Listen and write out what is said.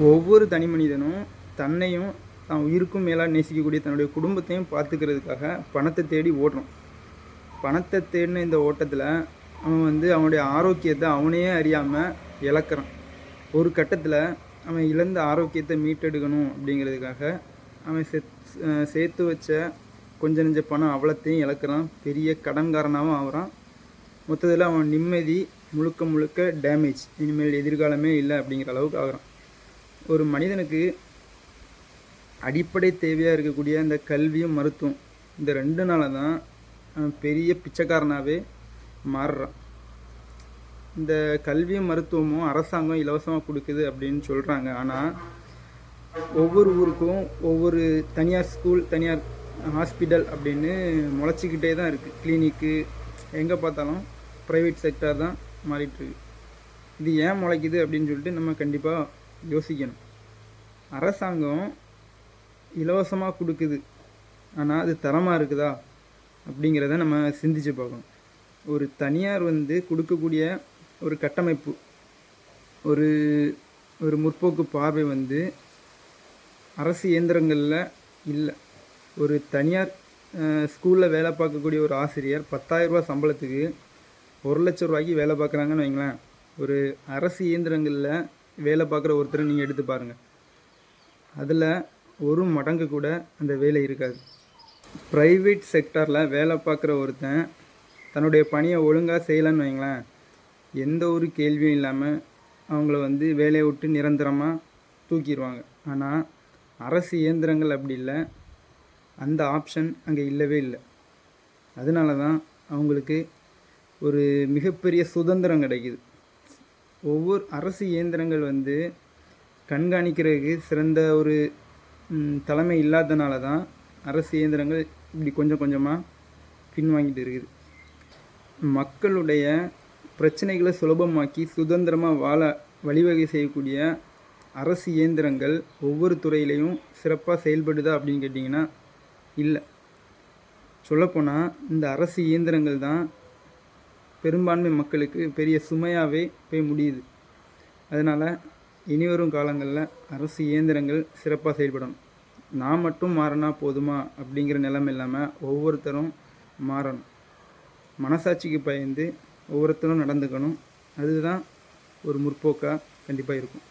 ஒவ்வொரு தனி மனிதனும் தன்னையும் தான் உயிருக்கும் மேலாக நேசிக்கக்கூடிய தன்னுடைய குடும்பத்தையும் பார்த்துக்கிறதுக்காக பணத்தை தேடி ஓடுறான். பணத்தை தேடின இந்த ஓட்டத்தில் அவன் வந்து அவனுடைய ஆரோக்கியத்தை அவனையே அறியாமல் இழக்கிறான். ஒரு கட்டத்தில் அவன் இழந்த ஆரோக்கியத்தை மீட்டெடுக்கணும் அப்படிங்கிறதுக்காக அவன் செத் சேர்த்து வச்ச கொஞ்ச நெஞ்ச பணம் அவ்வளோத்தையும் இழக்கிறான். பெரிய கடன்காரனாகவும் ஆகிறான். மொத்தத்தில் அவன் நிம்மதி முழுக்க முழுக்க டேமேஜ் இனிமேல் எதிர்காலமே இல்லை அப்படிங்கிற அளவுக்கு ஆகிறான். ஒரு மனிதனுக்கு அடிப்படை தேவையாக இருக்கக்கூடிய இந்த கல்வியும் மருத்துவம். இந்த ரெண்டு நாளாக தான் அவன் பெரிய பிச்சைக்காரனாகவே மாறுறான். இந்த கல்வியும் மருத்துவமும் அரசாங்கம் இலவசமாக கொடுக்குது அப்படின்னு சொல்கிறாங்க ஆனால் ஒவ்வொரு ஊருக்கும் ஒவ்வொரு தனியார் ஸ்கூல் தனியார் ஹாஸ்பிட்டல் அப்படின்னு முளைச்சிக்கிட்டே தான் இருக்குது கிளினிக்கு எங்கே பார்த்தாலும் ப்ரைவேட் செக்டார் தான் மாறிட்டுருக்கு இது ஏன் முளைக்குது அப்படின்னு சொல்லிட்டு நம்ம கண்டிப்பாக யோசிக்கணும். அரசாங்கம் இலவசமாக கொடுக்குது. ஆனால் அது தரமாக இருக்குதா? அப்படிங்கிறத நம்ம சிந்திச்சு பார்க்கணும். ஒரு தனியார் வந்து கொடுக்கக்கூடிய ஒரு கட்டமைப்பு ஒரு ஒரு முற்போக்கு பார்வை வந்து அரசு இயந்திரங்களில் இல்லை. ஒரு தனியார் ஸ்கூலில் வேலை பார்க்கக்கூடிய ஒரு ஆசிரியர் பத்தாயிரரூபா சம்பளத்துக்கு ஒரு லட்ச ரூபாய்க்கு வேலை பார்க்குறாங்கன்னு வைங்களேன். ஒரு அரசு இயந்திரங்களில் வேலை பார்க்குற ஒருத்தரை நீங்கள் எடுத்து பாருங்கள் அதில் ஒரு மடங்கு கூட அந்த வேலை இருக்காது. ப்ரைவேட் செக்டாரில் வேலை பார்க்குற ஒருத்தன் தன்னுடைய பணியை ஒழுங்காக செய்யலைன்னு வைங்களேன் எந்த ஒரு கேள்வியும் இல்லாமல் அவங்கள வந்து வேலையை விட்டு நிரந்தரமாக தூக்கிடுவாங்க. ஆனால் அரசு இயந்திரங்கள் அப்படி இல்லை அந்த ஆப்ஷன் அங்கே இல்லவே இல்லை. அதனால தான் அவங்களுக்கு ஒரு மிகப்பெரிய சுதந்திரம் கிடைக்குது. ஒவ்வொரு அரசு இயந்திரங்கள் வந்து கண்காணிக்கிறதுக்கு சிறந்த ஒரு தலைமை இல்லாதனால தான் அரசு இயந்திரங்கள் இப்படி கொஞ்சம் கொஞ்சமாக பின்வாங்கிட்டு இருக்குது. மக்களுடைய பிரச்சனைகளை சுலபமாக்கி சுதந்திரமாக வாழ வழிவகை செய்யக்கூடிய அரசு இயந்திரங்கள் ஒவ்வொரு துறையிலையும் சிறப்பாக செயல்படுதா அப்படின்னு கேட்டிங்கன்னா இல்லை. சொல்லப்போனால் இந்த அரசு இயந்திரங்கள் தான் பெரும்பான்மை மக்களுக்கு பெரிய சுமையாகவே போய் முடியுது. அதனால் இனிவரும் காலங்களில் அரசு இயந்திரங்கள் சிறப்பாக செயல்படணும் நான் மட்டும் மாறினா போதுமா அப்படிங்கிற நிலைமை இல்லாமல் ஒவ்வொருத்தரும் மாறணும். மனசாட்சிக்கு பயந்து ஒவ்வொருத்தரும் நடந்துக்கணும். அதுதான் ஒரு முற்போக்காக கண்டிப்பாக இருக்கும்.